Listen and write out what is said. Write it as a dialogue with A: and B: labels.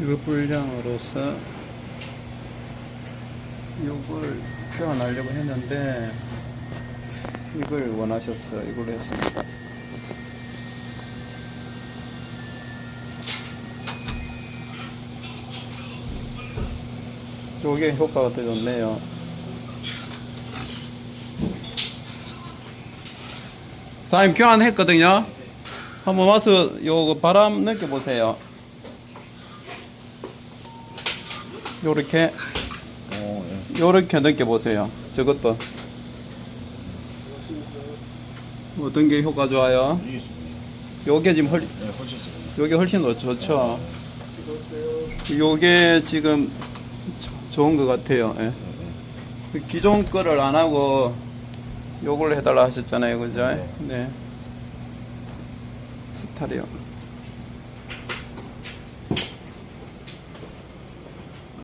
A: 이거 불량으로서 이걸 교환하려고 했는데 이걸 원하셨어 이걸로 했습니다. 요게 효과가 더 좋네요. 사장님 교환했거든요. 한번 와서 요거 바람 느껴보세요 요렇게
B: 어, 예.
A: 요렇게 느껴보세요 저것도 어떤 게 효과 좋아요? 요게 지금 훨,
B: 네.
A: 요게 훨씬 더 좋죠 요게 지금 조- 좋은 것 같아요 예.
B: 네,
A: 그 기존 거를 안 하고 요걸 해달라 하셨잖아요 그죠? 네 스타리오